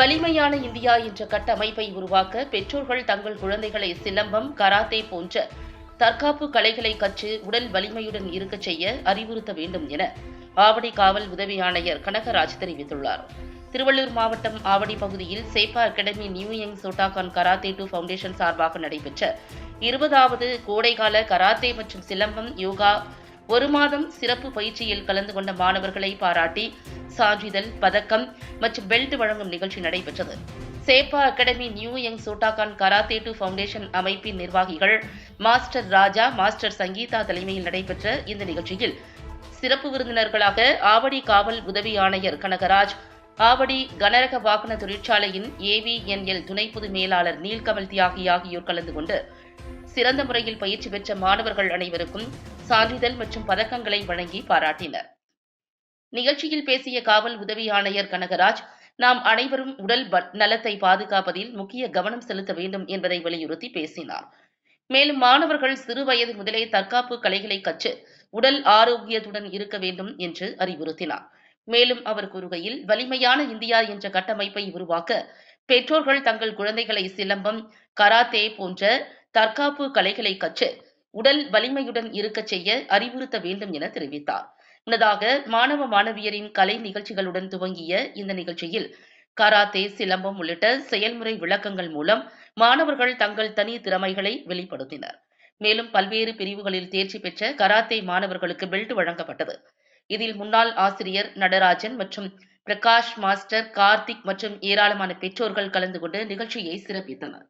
வலிமையான இந்தியா என்ற கட்டமைப்பை உருவாக்க பெற்றோர்கள் தங்கள் குழந்தைகளை சிலம்பம் கராத்தே போன்ற தற்காப்பு கலைகளை கற்று உடல் வலிமையுடன் இருக்கச் செய்ய அறிவுறுத்த வேண்டும் என ஆவடி காவல் உதவி ஆணையர் கனகராஜ் தெரிவித்துள்ளார். திருவள்ளூர் மாவட்டம் ஆவடி பகுதியில் சேப்பா academy new young Shotokan karate do foundation சார்பாக நடைபெற்ற இருபதாவது கோடைகால கராத்தே மற்றும் சிலம்பம் யோகா ஒரு மாதம் சிறப்பு பயிற்சியில் கலந்து கொண்ட மாணவர்களை பாராட்டி சான்றிதழ் பதக்கம் மற்றும் பெல்ட் வழங்கும் நிகழ்ச்சி நடைபெற்றது. சேப்பா academy new young Shotokan karate do foundation அமைப்பின் நிர்வாகிகள் மாஸ்டர் ராஜா மாஸ்டர் சங்கீதா தலைமையில் நடைபெற்ற இந்த நிகழ்ச்சியில் சிறப்பு விருந்தினர்களாக ஆவடி காவல் உதவி ஆணையர் கனகராஜ் ஆவடி கனரக வாகன தொழிற்சாலையின் ஏவிஎன்எல் துணை பொது மேலாளர் நீல்கமல் தியாகி ஆகியோர் கலந்து கொண்டு சிறந்த முறையில் பயிற்சி பெற்ற மாணவர்கள் அனைவருக்கும் சான்றிதழ் மற்றும் பதக்கங்களை வழங்கி பாராட்டினர். நிகழ்ச்சியில் பேசிய காவல் உதவி ஆணையர் கனகராஜ் நாம் அனைவரும் உடல் நலத்தை பாதுகாப்பதில் முக்கிய கவனம் செலுத்த வேண்டும் என்பதை வலியுறுத்தி பேசினார். மேலும் மாணவர்கள் சிறு வயது முதலே தற்காப்பு கலைகளை கற்று உடல் ஆரோக்கியத்துடன் இருக்க வேண்டும் என்று அறிவுறுத்தினார். மேலும் அவர் கூறுகையில் வலிமையான இந்தியா என்ற கட்டமைப்பை உருவாக்க பெற்றோர்கள் தங்கள் குழந்தைகளை சிலம்பம் கராத்தே போன்ற தற்காப்பு கலைகளை கற்று உடல் வலிமையுடன் இருக்கச் செய்ய அறிவுறுத்த வேண்டும் என தெரிவித்தார். முன்னதாக மாணவ மாணவியரின் கலை நிகழ்ச்சிகளுடன் துவங்கிய இந்த நிகழ்ச்சியில் கராத்தே சிலம்பம் உள்ளிட்ட செயல்முறை விளக்கங்கள் மூலம் மாணவர்கள் தங்கள் தனி திறமைகளை வெளிப்படுத்தினர். மேலும் பல்வேறு பிரிவுகளில் தேர்ச்சி பெற்ற கராத்தே மாணவர்களுக்கு பெல்ட் வழங்கப்பட்டது. இதில் முன்னாள் ஆசிரியர் நடராஜன் மற்றும் பிரகாஷ் மாஸ்டர் கார்த்திக் மற்றும் ஏராளமான பெற்றோர்கள் கலந்து கொண்டு நிகழ்ச்சியை சிறப்பித்தனர்.